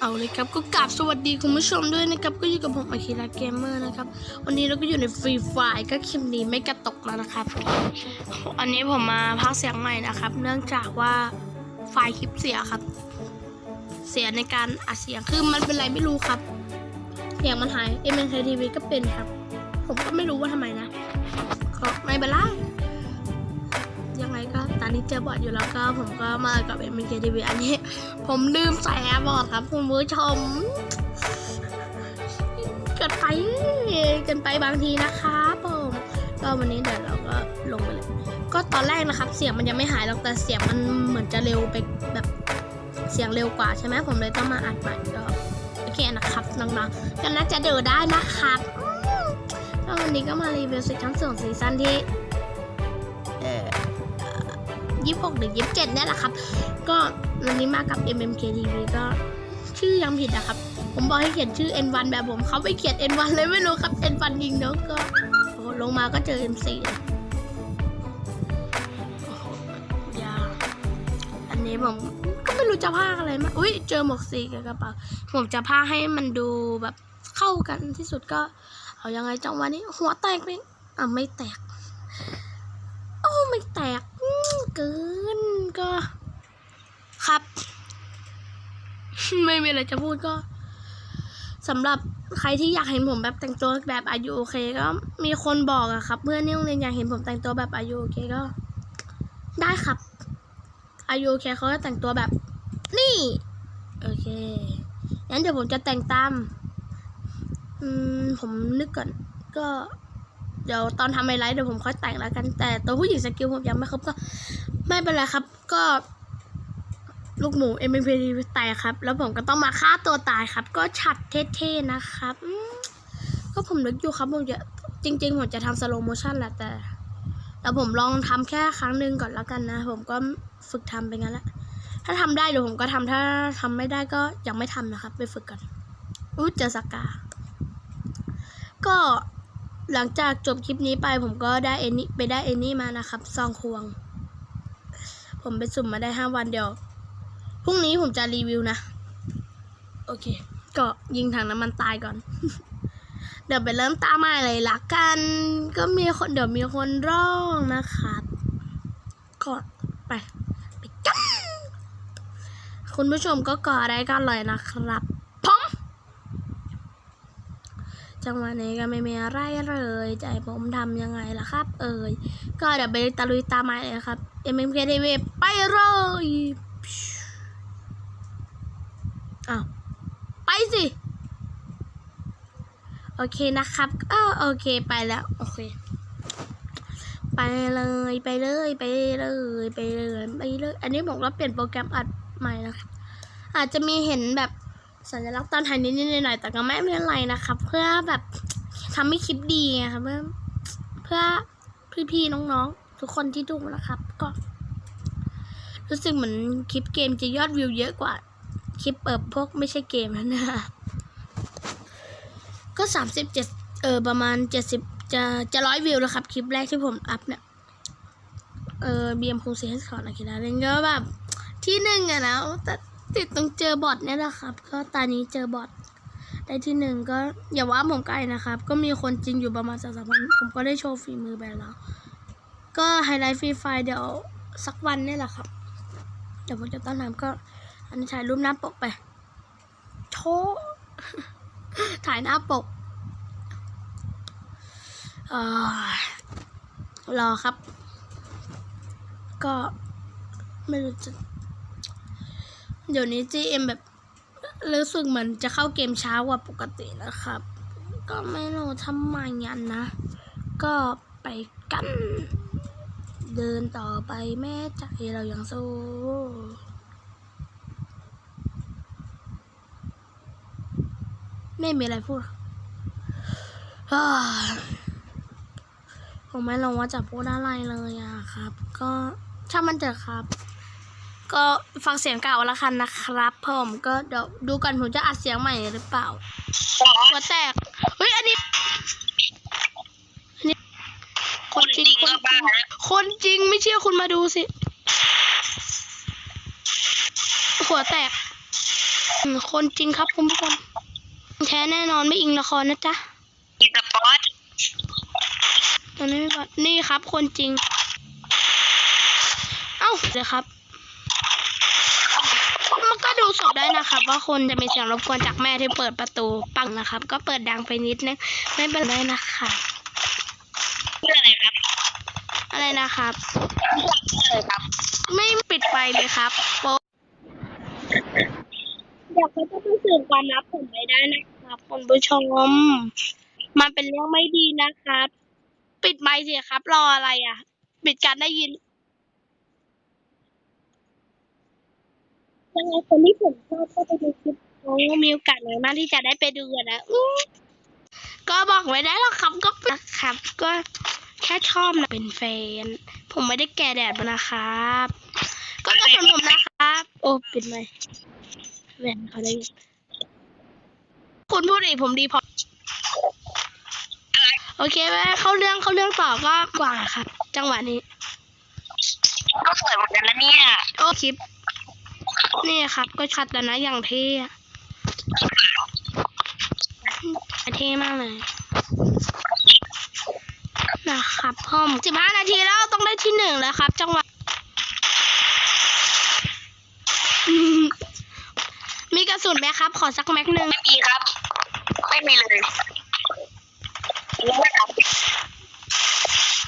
เอาเลยครับก็กราบสวัสดีคุณผู้ชมด้วยนะครับก็อยู่กับผมอาคิระเกมเมอร์นะครับวันนี้เราก็อยู่ในฟรีไฟก็คลิปนี้ไม่กระตกแล้วนะครับอันนี้ผมมาพักเสียงใหม่นะครับ เนื่องจากว่าไฟล์คลิปเสียครับ เสียในการอัดเสียงคือมันเป็นอะไรไม่รู้ครับเสียงมันหายเอ็มเอ็นทีวีก็เป็นครับ ผมก็ไม่รู้ว่าทำไมนะก็ไม่เป็นไรยังไงก็ ตอนนี้เจอบอดอยู่แล้วก็ผมก็มากับ m อ็ k TV อันนี้ ผมลืมใส่แอร์บอดครับคุณผู้ชม เกินไปเกินไปบางทีนะครับผมก็วันนี้เดี๋ยวเราก็ลงไปเลย ก็ตอนแรกนะครับ เสียงมันยังไม่หายหรอกแต่เสียงมันเหมือนจะเร็วไปแบบเสียงเร็วกว่าใช่ไหมผมเลยต้องมาอัดใหม่ก็โอเคนะครับน้องๆก็น่าจะเดินได้นะครับวันนี้ก็มารีวิวซีซั่นสองซีซั่นที่ ยี่หกหรือยี่สิบเจ็ดเนี่ยแหละครับ ก็วันนี้มากับ MMKTV ก็ชื่อยังผิดนะครับ ผมบอกให้เขียนชื่อ N1 แบบผมเขาไปเขียน N1 เลยไม่รู้ครับ N1 ยิงเนาะก็โอ้ลงมาก็เจอ M4 ยโอ้โหยาอันนี้ผมก็ไม่รู้จะพากอะไรมาอุ้ยเจอหมวกสีกับกระเป๋าผมจะพากให้มันดูแบบเข้ากันที่สุดก็ เอายังไงจังวะนี้ หัวแตกเลยอะไม่แตก โอ้ไม่แตก กินก็ ครับ ไม่มีอะไรจะพูดก็สำหรับใครที่อยากเห็นผมแบบแต่งตัวแบบอายุโอเคก็มีคนบอกอะครับ เพื่อนที่โรงเรียนอยากเห็นผมแต่งตัวแบบอายุโอเคก็ ได้ครับ อายุโอเคเขาจะแต่งตัวแบบ นี่ โอเคงั้นเดี๋ยวผมจะแต่งตาม อืมผมนึกก่อนก็ เดี๋ยวตอนทำไฮไลท์เดี๋ยวผมค่อยแต่งแล้วกัน แต่ตัวผู้หญิงสกิลผมยังไม่ครบก็ ไม่เป็นไรครับ ก็ลูกหมู m m p แตกครับ แล้วผมก็ต้องมาฆ่าตัวตายครับ ก็ฉัดเท่ๆนะครับก็ผมนึกอยู่ครับผมจะจริง ๆ ผมจะทำสโลโมชันแหละแต่แต่ผมลองทำแค่ครั้งหนึ่งก่อนแล้วกันนะ ผมก็ฝึกทำไปงั้นแหละถ้าทำได้เดี๋ยวผมก็ทำถ้าทำไม่ได้ก็ยังไม่ทำนะครับ ไปฝึกก่อนอู้เจอสกา ก็ หลังจากจบคลิปนี้ไปผมก็ได้เอนี่ไปได้เอนี่มานะครับซองควง ผมไปสุ่มมาได้ห้าวันเดียวพรุ่งนี้ผมจะรีวิวนะ โอเค ก็ยิงถังน้ำมันตายก่อน เดี๋ยวไปเริ่มตามมาเลยละกัน ก็มีคนเดี๋ยวมีคนร้องนะครับก็ไปไปกันคุณผู้ชมก็ก่อได้กันเลยนะครับพร้อม จังหวะนี้ก็ไม่มีอะไรเลยให้ผมทำยังไงล่ะครับ เอ่ยก็เดี๋ยวไปตะลุยตามมาเลยครับ MMK TV ไปเลยอ้าวไปสิ โอเคนะครับอ้าวโอเคไปแล้ว โอเค ไปเลยไปเลยไปเลยไปเลยไปเลย อันนี้ผมก็เปลี่ยนโปรแกรมอัดใหม่นะครับอาจจะมีเห็นแบบ สัญลักษณ์ตอนถ่ายนิดๆหน่อยๆแต่ก็ไม่เป็นไรนะครับ เพื่อแบบทำให้คลิปดีไงครับเพื่อเพื่อพี่ๆน้องๆ ทุกคนที่ดูนะครับ ก็ รู้สึกเหมือนคลิปเกมจะยอดวิวเยอะกว่า คลิปเปิดพวกไม่ใช่เกมนะนะก็สามสิบเจ็ดเออประมาณเจ็ดสิบจะจะร้อยวิวแล้วครับ คลิปแรกที่ผมอัพเนี่ยเออบีเอ็มคงเสียขอนะคิดนะเล่นก็แบบที่หนึ่งอะนะแต่ ติดตรงเจอบอทเนี่ยแหละครับ ก็ตอนนี้เจอบอทได้ที่หนึ่งก็อย่าว่าผมไกลนะครับ ก็มีคนจริงอยู่ประมาณสองสามวันผมก็ได้โชว์ฝีมือไปแล้ว ก็ไฮไลท์ฟรีไฟเดี๋ยวสักวันเนี่ยแหละครับ เดี๋ยวผมจะตั้งน้ำก็ อันนี้ถ่ายรูปหน้าปกไปโชว์ถ่ายหน้าปกเออรอครับ ก็ไม่รู้จะ เดี๋ยวนี้ GM แบบรู้สึกเหมือนจะเข้าเกมช้ากว่าปกตินะครับ ก็ไม่รู้ทำไมยันนะ ก็ไปกัน เดินต่อไปแม่ใจเรายังสู้ไม่มีอะไรพูดอ่าผมไม่รู้ว่าจะพูดอะไรเลยอะครับ ก็ถ้ามันเจอะครับ ก็ฟังเสียงเก่าแล้วกันนะครับผมก็เดี๋ยวดูกันผมจะอัดเสียงใหม่หรือเปล่าหัวแตกเฮ้ยอันนี้อันนี้คนจริงคนจริงคนจริงไม่เชื่อคุณมาดูสิ หัวแตกอืมคนจริงครับคุณผู้ชมแท้แน่นอนไม่อิงละครนะจ๊ะมีสปอร์ตตอนนี้ไม่บอกนี่ครับ คนจริง เอ้าเดี๋ยวครับ มันก็ดูสดได้นะครับว่าคนจะมีเสียงรบกวนจากแม่ที่เปิดประตูปังนะครับ ก็เปิดดังไปนิดนึงไม่เป็นไรนะคะเพื่ออะไรครับ อะไรนะครับเพื่ออะไรครับ ไม่ปิดไฟเลยครับโป๊ะเดี๋ยวเขาจะต้องสืบความลับผมไม่ได้นะครับคุณผู้ชมมันเป็นเรื่องไม่ดีนะครับ ปิดไมค์สิครับ รออะไรอะ ปิดการได้ยิน ยังไงคนที่ผมชอบก็ไปดูคลิปโอ้มีโอกาสน้อยมากที่จะได้ไปดูอะนะอื้อก็บอกไว้ได้แล้วครับก็นะครับ ก็แค่ชอบนะเป็นแฟน ผมไม่ได้แก่แดดมานะครับ ก็กระทนผมนะครับ โอ้ปิดไหมค์แหวนเขาได้ยินคุณพูดอีกผมดีพอ โอเคไหมเข้าเรื่องเข้าเรื่องต่อก็กว่าครับ จังหวะนี้ ก็สวยเหมือนกันนะเนี่ย โอ้คลิป นี่ครับ ก็ชัดแล้วนะอย่างเท่อะเท่มากเลย นะครับผมสิบห้านาทีแล้วต้องได้ที่หนึ่งแล้วครับ จังหวะอืมมีกระสุนไหมครับ ขอสักแม็กหนึ่งไม่มีครับ ไม่มีเลยรู้ไหมครับ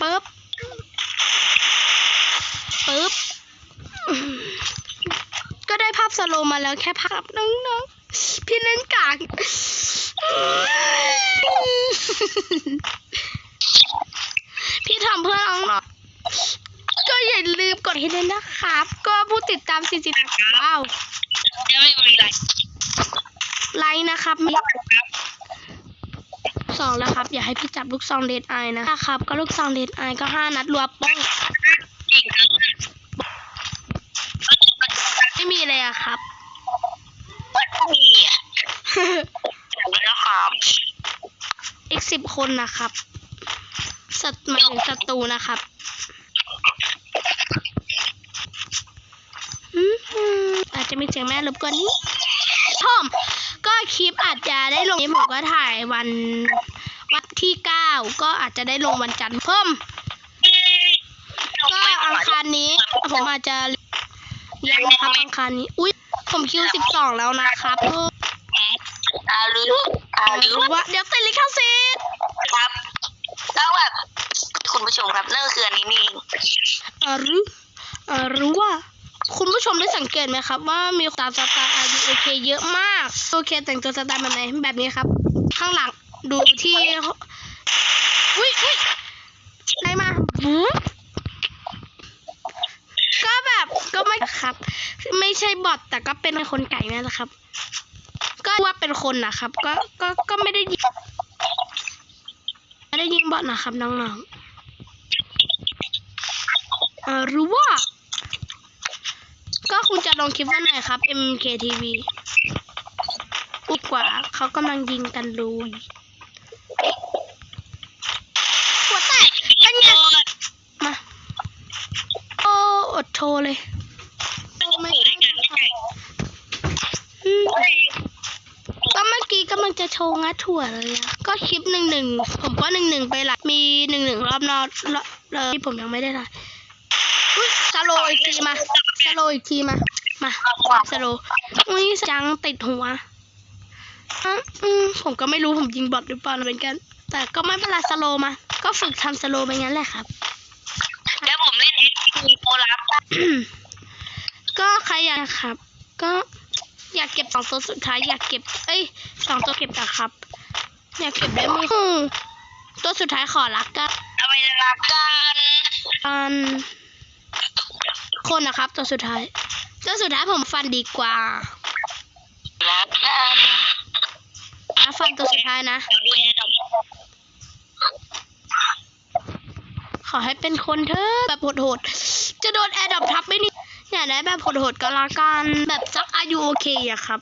ปึ๊บปึ๊บอืมก็ได้ภาพส โลว์มาแล้วแค่ภาพน้องๆ พี่เล่นกากพี่ทำเพื่อน้องๆก็อย่าลืมกดให้ด้วยนะครับ ก็ผู้ติดตาม40ว้าวจะไม่มีอะไรไลค์นะครับมีครับสองแล้วครับ อย่าให้พี่จับลูกซองเดนไอนะครับ ก็ลูกซองเดนไอก็ห้านัดรัวป้อง จริงครับ ไม่มีเลยอะครับไม่มีอะเดี๋ยวนะครับอีกสิบคนนะครับศัตหมายถึงศัตรูนะครับอืมอาจจะมีเสียงแม่รบกวนนี้พ่อมก็คลิปอาจจะได้ลงนี้ผมก็ถ่ายวันวันที่เก้าก็อาจจะได้ลงวันจันทร์เพิ่ม ก็อังคารนี้ผมอาจจะ ยังนะครับอังคารนี้ อุ้ยผมคิวสิบสองแล้วนะครับเพิ่มอาลืออาลือว่าเดี๋ยวติดลิขสิทธิ์ครับแล้วแบบคุณผู้ชมครับนั่นก็คืออันนี้นี่เองอ่าหรืออ่าหรือว่า คุณผู้ชมได้สังเกตไหมครับ ว่ามีตามสไตล์อายุโอเคเยอะมาก โอเคแต่งตัวสไตล์แบบไหนแบบนี้ครับ ข้างหลังดูที่อุ้ยอุ้ยอะไรมาหืมก็ แบบก็ไม่ครับ ไม่ใช่บอทแต่ก็เป็นคนไก่นั่นแหละครับ ก็ว่าเป็นคนนะครับ ก็ก็ก็ไม่ได้ยิงไม่ได้ยิงบอทนะครับน้องๆเอ่อหรือว่า ก็คุณจะลงคลิปวันไหนครับ MKTV อุกว่าเขากำลังยิงกันลุยหัวแตกเป็นไงมา โอ้อดโช ว์เลยไม่ได้กันไม่ได้อืมก็เมื่อกี้กำลังจะโชว์งัดถั่วเลยอะก็คลิปหนึ่งหนึ่งผมก็หนึ่งหนึ่งไปหลักมีหนึ่งหนึ่งรอบนอกรอบเลยที่ผมยังไม่ได้ถ่ายอุ๊ยสโลว์อีกทีมาสโลว์อีกทีมามาสโลว์อุ้ยจังติดหัวอะอืมผมก็ไม่รู้ผมยิงบอทหรือเปล่าเหมือนกัน แต่ก็ไม่เป็นไรสโลว์มา ก็ฝึกทำสโลว์ไปงั้นแหละครับ แล้วผมเล่นเอ็กซ์โปลับ ก็ใครอยากครับ ก็อยากเก็บสองตัวสุดท้ายอยากเก็บ เอ้ยสองตัวเก็บอะครับ อยากเก็บได้มืออืมตัวสุดท้ายขอรักกันเอาไปรักกันอันคนนะครับ ตัวสุดท้าย ตัวสุดท้ายผมฟันดีกว่ารักกันนะฟันตัวสุดท้ายนะแล้วดูแอร์ดอกขอให้เป็นคนเถอะแบบโหดๆ จะโดนแอร์ดรอปทับไม่นี่อยากได้แบบโหดๆก็แล้วกันแบบสักอายุโอเคอะครับ